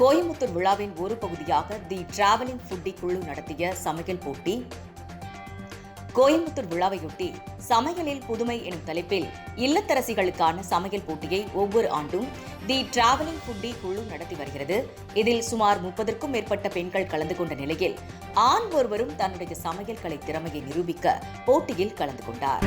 கோயம்புத்தூர் விழாவின் ஒரு பகுதியாக தி டிராவலிங் ஃபுட்டி குழு நடத்திய சமையல் போட்டி. கோயம்புத்தூர் விழாவையொட்டி சமையலில் புதுமை எனும் தலைப்பில் இல்லத்தரசிகளுக்கான சமையல் போட்டியை ஒவ்வொரு ஆண்டும் தி டிராவலிங் ஃபுட்டி குழு நடத்தி வருகிறது. இதில் சுமார் முப்பதற்கும் மேற்பட்ட பெண்கள் கலந்து கொண்ட நிலையில் ஆண் ஒருவரும் தன்னுடைய சமையல் கலை திறமையை நிரூபிக்க போட்டியில் கலந்து கொண்டார்.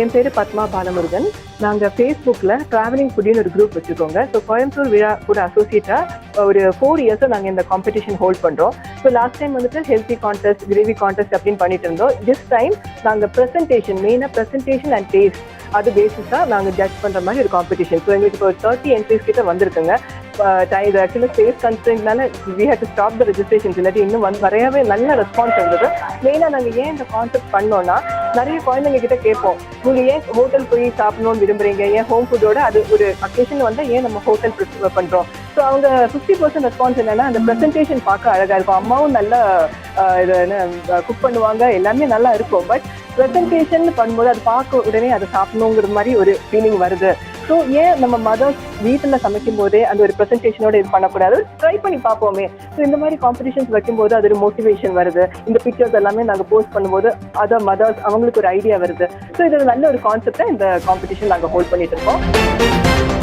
என் பேர் பத்மா பாலமுருகன். நாங்கள் ஃபேஸ்புக்கில் ட்ராவலிங் ஃபுட்டின்னு ஒரு குரூப் வச்சுருக்கோங்க. ஸோ கோயம்புத்தூர் விழா கூட அசோசியேட்டாக ஒரு ஃபோர் இயர்ஸாக நாங்கள் இந்த காம்படிஷன் ஹோல்ட் பண்ணுறோம் ஸோ லாஸ்ட் டைம் வந்துட்டு ஹெல்த்தி கான்டெஸ்ட் கிரேவி கான்டெஸ்ட் அப்படின்னு பண்ணிட்டு இருந்தோம். திஸ் டைம் நாங்கள் ப்ரெசன்டேஷன் மெயினாக ப்ரெசன்டேஷன் அண்ட் டேஸ்ட் அது பேசிஸாக நாங்கள் ஜட்ஜ் பண்ணுற மாதிரி ஒரு காம்படிஷன் ஸோ எங்களுக்கு இப்போ தேர்ட்டி என்ட்ரிஸ் கிட்ட வந்திருக்குங்க. இது ஆக்சுவலாக space கன்ஸ்டன்ட்னால we had to stop the registration இல்லாட்டி இன்னும் வந்து நிறையாவே நல்ல ரெஸ்பான்ஸ் இருந்தது. மெயினாக நாங்கள் ஏன் இந்த கான்செப்ட் பண்ணோம்னா நிறைய குழந்தைங்க கிட்ட கேட்போம். நீங்கள் ஏன் ஹோட்டல் போய் சாப்பிடணும்னு விரும்புறீங்க? ஏன் ஹோம் ஃபுட்டோட அது ஒரு அக்கேஷன் வந்தால் ஏன் நம்ம ஹோட்டல் ப்ரிஃபர் பண்ணுறோம் ஸோ அவங்க ஃபிஃப்டி பர்சன்ட் ரெஸ்பான்ஸ் என்னன்னா அந்த ப்ரெசன்டேஷன் பார்க்க அழகாக இருக்கும். அம்மாவும் நல்லா இது இது குக் பண்ணுவாங்க. எல்லாமே நல்லா இருக்கும். பட் ப்ரெசன்டேஷன் பண்ணும்போது அது பார்க்க உடனே அதை சாப்பிடணுங்கிற மாதிரி ஒரு ஃபீலிங் வருது. ஸோ ஏன் நம்ம மதர்ஸ் வீட்டில் சமைக்கும் போதே அந்த ஒரு ப்ரெசன்டேஷனோட இது பண்ணக்கூடாது? ட்ரை பண்ணி பார்ப்போமே. ஸோ இந்த மாதிரி காம்படிஷன்ஸ் வைக்கும்போது அது ஒரு மோட்டிவேஷன் வருது. இந்த பிக்சர்ஸ் எல்லாமே நாங்கள் போஸ்ட் பண்ணும்போது அதை மதர்ஸ் அவங்களுக்கு ஒரு ஐடியா வருது. ஸோ இது நல்ல ஒரு கான்செப்டை இந்த காம்படிஷன் நாங்கள் ஹோல்ட் பண்ணிட்டு இருக்கோம்.